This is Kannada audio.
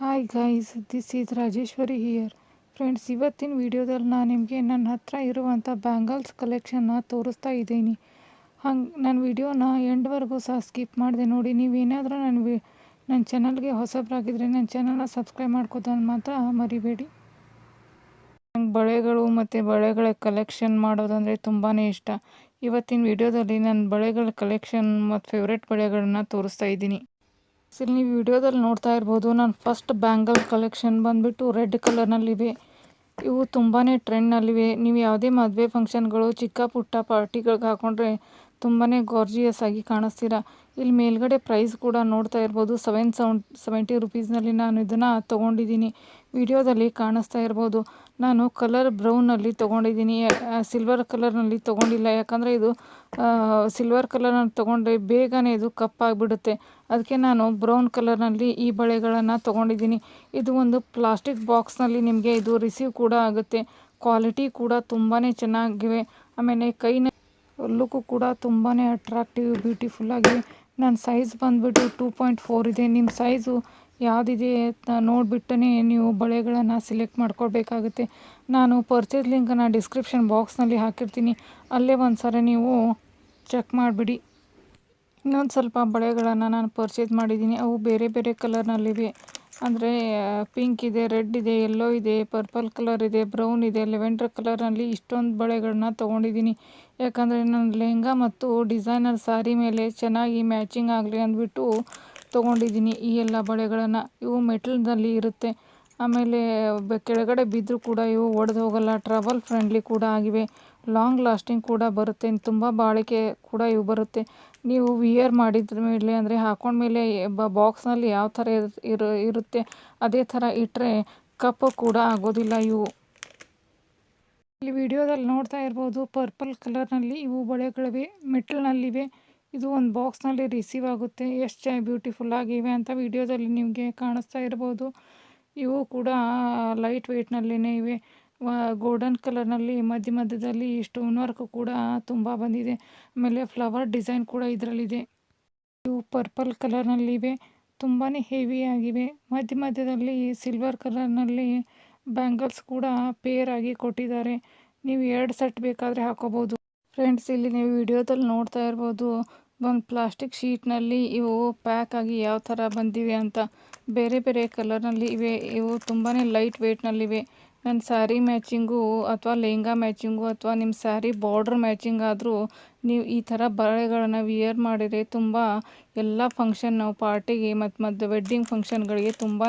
Hi guys this is Rajeshwari here friends ಇವತ್ತಿನ ವಿಡಿಯೋದಲ್ಲಿ ನಾನು ನಿಮಗೆ ನನ್ನ ಹತ್ರ ಇರುವಂಥ ಬ್ಯಾಂಗಲ್ಸ್ ಕಲೆಕ್ಷನ್ನ ತೋರಿಸ್ತಾ ಇದ್ದೀನಿ. ಹಂಗೆ ನನ್ನ ವಿಡಿಯೋನ ಎಂಡ್ವರೆಗೂ ಸಹ ಸ್ಕಿಪ್ ಮಾಡಿದೆ ನೋಡಿ. ನೀವೇನಾದರೂ ನನ್ನ ವಿ ನನ್ನ ಚಾನಲ್ಗೆ ಹೊಸಬರಾಗಿದ್ದರೆ ನನ್ನ ಚಾನಲ್ನ ಸಬ್ಸ್ಕ್ರೈಬ್ ಮಾಡ್ಕೋದನ್ನು ಮಾತ್ರ ಮರಿಬೇಡಿ. ನಂಗೆ ಬಳೆಗಳು ಮತ್ತು ಬಳೆಗಳ ಕಲೆಕ್ಷನ್ ಮಾಡೋದಂದರೆ ತುಂಬಾ ಇಷ್ಟ. ಇವತ್ತಿನ ವಿಡಿಯೋದಲ್ಲಿ ನನ್ನ ಬಳೆಗಳ ಕಲೆಕ್ಷನ್ ಮತ್ತು ಫೇವ್ರೆಟ್ ಬಳೆಗಳನ್ನ ತೋರಿಸ್ತಾ ಇದ್ದೀನಿ. ಇಲ್ಲಿ ನೀವು ವಿಡಿಯೋದಲ್ಲಿ ನೋಡ್ತಾ ಇರ್ಬೋದು ನಾನು ಫಸ್ಟ್ ಬ್ಯಾಂಗಲ್ ಕಲೆಕ್ಷನ್ ಬಂದುಬಿಟ್ಟು ರೆಡ್ ಕಲರ್ನಲ್ಲಿವೆ ಇವು ತುಂಬಾ ಟ್ರೆಂಡ್ನಲ್ಲಿವೆ ನೀವು ಯಾವುದೇ ಮದುವೆ ಫಂಕ್ಷನ್ಗಳು ಚಿಕ್ಕ ಪುಟ್ಟ ಪಾರ್ಟಿಗಳಿಗೆ ಹಾಕ್ಕೊಂಡ್ರೆ ತುಂಬಾ ಗಾರ್ಜಿಯಸ್ ಆಗಿ ಕಾಣಿಸ್ತೀರಾ. ಇಲ್ಲಿ ಮೇಲ್ಗಡೆ ಪ್ರೈಸ್ ಕೂಡ ನೋಡ್ತಾ ಇರ್ಬೋದು. ಸೆವೆನ್ ಸೌಂಡ್ ಸೆವೆಂಟಿ ರುಪೀಸ್ನಲ್ಲಿ ನಾನು ಇದನ್ನು ತೊಗೊಂಡಿದ್ದೀನಿ. ವಿಡಿಯೋದಲ್ಲಿ ಕಾಣಿಸ್ತಾ ಇರ್ಬೋದು. ನಾನು ಕಲರ್ ಬ್ರೌನಲ್ಲಿ ತೊಗೊಂಡಿದ್ದೀನಿ. ಸಿಲ್ವರ್ ಕಲರ್ನಲ್ಲಿ ತೊಗೊಂಡಿಲ್ಲ. ಯಾಕಂದರೆ ಇದು ಸಿಲ್ವರ್ ಕಲರ್ನಲ್ಲಿ ತೊಗೊಂಡ್ರೆ ಬೇಗನೆ ಇದು ಕಪ್ಪಾಗಿಬಿಡುತ್ತೆ ಅದಕ್ಕೆ ನಾನು ಬ್ರೌನ್ ಕಲರ್ನಲ್ಲಿ ಈ ಬಳೆಗಳನ್ನು ತೊಗೊಂಡಿದ್ದೀನಿ. ಇದು ಒಂದು ಪ್ಲಾಸ್ಟಿಕ್ ಬಾಕ್ಸ್ನಲ್ಲಿ ನಿಮಗೆ ಇದು ರಿಸೀವ್ ಕೂಡ ಆಗುತ್ತೆ. ಕ್ವಾಲಿಟಿ ಕೂಡ ತುಂಬಾ ಚೆನ್ನಾಗಿವೆ. ಆಮೇಲೆ ಕೈನ ಲುಕ್ಕು ಕೂಡ ತುಂಬಾ ಅಟ್ರಾಕ್ಟಿವ್ ಬ್ಯೂಟಿಫುಲ್ಲಾಗಿ ನನ್ನ ಸೈಜ್ ಬಂದುಬಿಟ್ಟು ಟೂ ಪಾಯಿಂಟ್ ಫೋರ್ ಇದೆ. ನಿಮ್ಮ ಸೈಜು ಯಾವುದಿದೆ ಅಂತ ನೋಡಿಬಿಟ್ಟೇ ನೀವು ಬಳೆಗಳನ್ನು ಸೆಲೆಕ್ಟ್ ಮಾಡ್ಕೊಳ್ಬೇಕಾಗುತ್ತೆ. ನಾನು ಪರ್ಚೇಸ್ ಲಿಂಕನ್ನು ಡಿಸ್ಕ್ರಿಪ್ಷನ್ ಬಾಕ್ಸ್ನಲ್ಲಿ ಹಾಕಿರ್ತೀನಿ. ಅಲ್ಲೇ ಒಂದು ಸರಿ ನೀವು ಚೆಕ್ ಮಾಡಿಬಿಡಿ. ಇನ್ನೊಂದು ಸ್ವಲ್ಪ ಬಳೆಗಳನ್ನು ನಾನು ಪರ್ಚೇಸ್ ಮಾಡಿದ್ದೀನಿ. ಅವು ಬೇರೆ ಬೇರೆ ಕಲರ್ನಲ್ಲಿವೆ ಅಂದರೆ ಪಿಂಕ್ ಇದೆ ರೆಡ್ ಇದೆ ಯೆಲ್ಲೋ ಇದೆ ಪರ್ಪಲ್ ಕಲರ್ ಇದೆ ಬ್ರೌನ್ ಇದೆ ಲೆವೆಂಡರ್ ಕಲರ್ನಲ್ಲಿ ಇಷ್ಟೊಂದು ಬಳೆಗಳನ್ನ ತೊಗೊಂಡಿದ್ದೀನಿ. ಯಾಕಂದರೆ ನನ್ನ ಲೆಹಂಗಾ ಮತ್ತು ಡಿಸೈನರ್ ಸಾರಿ ಮೇಲೆ ಚೆನ್ನಾಗಿ ಮ್ಯಾಚಿಂಗ್ ಆಗಲಿ ಅಂದ್ಬಿಟ್ಟು ತೊಗೊಂಡಿದ್ದೀನಿ ಈ ಎಲ್ಲ ಬಳೆಗಳನ್ನು. ಇವು ಮೆಟಲ್ನಲ್ಲಿ ಇರುತ್ತೆ. ಆಮೇಲೆ ಕೆಳಗಡೆ ಬಿದ್ದರೂ ಕೂಡ ಇವು ಒಡೆದು ಹೋಗಲ್ಲ ಟ್ರಾವೆಲ್ ಫ್ರೆಂಡ್ಲಿ ಕೂಡ ಆಗಿವೆ. ಲಾಂಗ್ ಲಾಸ್ಟಿಂಗ್ ಕೂಡ ಬರುತ್ತೆ. ತುಂಬ ಬಾಳಿಕೆ ಕೂಡ ಇವು ಬರುತ್ತೆ. ನೀವು ವಿಯರ್ ಮಾಡಿದ ಮೇಲೆ ಅಂದರೆ ಹಾಕೊಂಡ್ಮೇಲೆ ಬಾಕ್ಸ್ನಲ್ಲಿ ಯಾವ ಥರ ಇರು ಇರುತ್ತೆ ಅದೇ ಥರ ಇಟ್ಟರೆ ಕಪ್ಪು ಕೂಡ ಆಗೋದಿಲ್ಲ ಇವು. ಇಲ್ಲಿ ವಿಡಿಯೋದಲ್ಲಿ ನೋಡ್ತಾ ಇರ್ಬೋದು ಪರ್ಪಲ್ ಕಲರ್ನಲ್ಲಿ ಇವು ಬಳೆಗಳಿವೆ ಮೆಟಲ್ನಲ್ಲಿವೆ ಇದು ಒಂದು ಬಾಕ್ಸ್ನಲ್ಲಿ ರಿಸೀವ್ ಆಗುತ್ತೆ. ಎಷ್ಟು ಬ್ಯೂಟಿಫುಲ್ ಆಗಿವೆ ಅಂತ ವಿಡಿಯೋದಲ್ಲಿ ನಿಮಗೆ ಕಾಣಿಸ್ತಾ ಇರ್ಬೋದು. ಇವು ಕೂಡ ಲೈಟ್ ವೆಯ್ಟ್ನಲ್ಲಿನೇ ಇವೆ. ಗೋಲ್ಡನ್ ಕಲರ್ನಲ್ಲಿ ಮಧ್ಯ ಮಧ್ಯದಲ್ಲಿ ಸ್ಟೋನ್ ವರ್ಕ್ ಕೂಡ ತುಂಬ ಬಂದಿದೆ. ಆಮೇಲೆ ಫ್ಲವರ್ ಡಿಸೈನ್ ಕೂಡ ಇದರಲ್ಲಿದೆ. ಇವು ಪರ್ಪಲ್ ಕಲರ್ನಲ್ಲಿವೆ ತುಂಬಾ ಹೆವಿ ಆಗಿವೆ. ಮಧ್ಯ ಮಧ್ಯದಲ್ಲಿ ಸಿಲ್ವರ್ ಕಲರ್ನಲ್ಲಿ ಬ್ಯಾಂಗಲ್ಸ್ ಕೂಡ ಪೇರ್ ಆಗಿ ಕೊಟ್ಟಿದ್ದಾರೆ. ನೀವು ಎರಡು ಸೆಟ್ ಬೇಕಾದರೆ ಹಾಕೋಬೋದು. ಫ್ರೆಂಡ್ಸ್ ಇಲ್ಲಿ ನೀವು ವಿಡಿಯೋದಲ್ಲಿ ನೋಡ್ತಾ ಇರ್ಬೋದು. ಒಂದು ಪ್ಲಾಸ್ಟಿಕ್ ಶೀಟ್ನಲ್ಲಿ ಇವು ಪ್ಯಾಕ್ ಆಗಿ ಯಾವ ಥರ ಬಂದಿವೆ ಅಂತ ಬೇರೆ ಬೇರೆ ಕಲರ್ನಲ್ಲಿ ಇವೆ. ಇವು ತುಂಬಾ ಲೈಟ್ ವೆಯ್ಟ್ನಲ್ಲಿವೆ ನನ್ನ ಸ್ಯಾರಿ ಮ್ಯಾಚಿಂಗು ಅಥವಾ ಲೆಹಂಗಾ ಮ್ಯಾಚಿಂಗು ಅಥವಾ ನಿಮ್ಮ ಸ್ಯಾರಿ ಬಾರ್ಡ್ರ್ ಮ್ಯಾಚಿಂಗ್ ಆದರೂ ನೀವು ಈ ಥರ ಬಳೆಗಳನ್ನು ವಿಯರ್ ಮಾಡಿದರೆ ತುಂಬ ಎಲ್ಲ ಫಂಕ್ಷನ್ ಪಾರ್ಟಿಗೆ ಮತ್ತು ಮತ್ತು ವೆಡ್ಡಿಂಗ್ ಫಂಕ್ಷನ್ಗಳಿಗೆ ತುಂಬಾ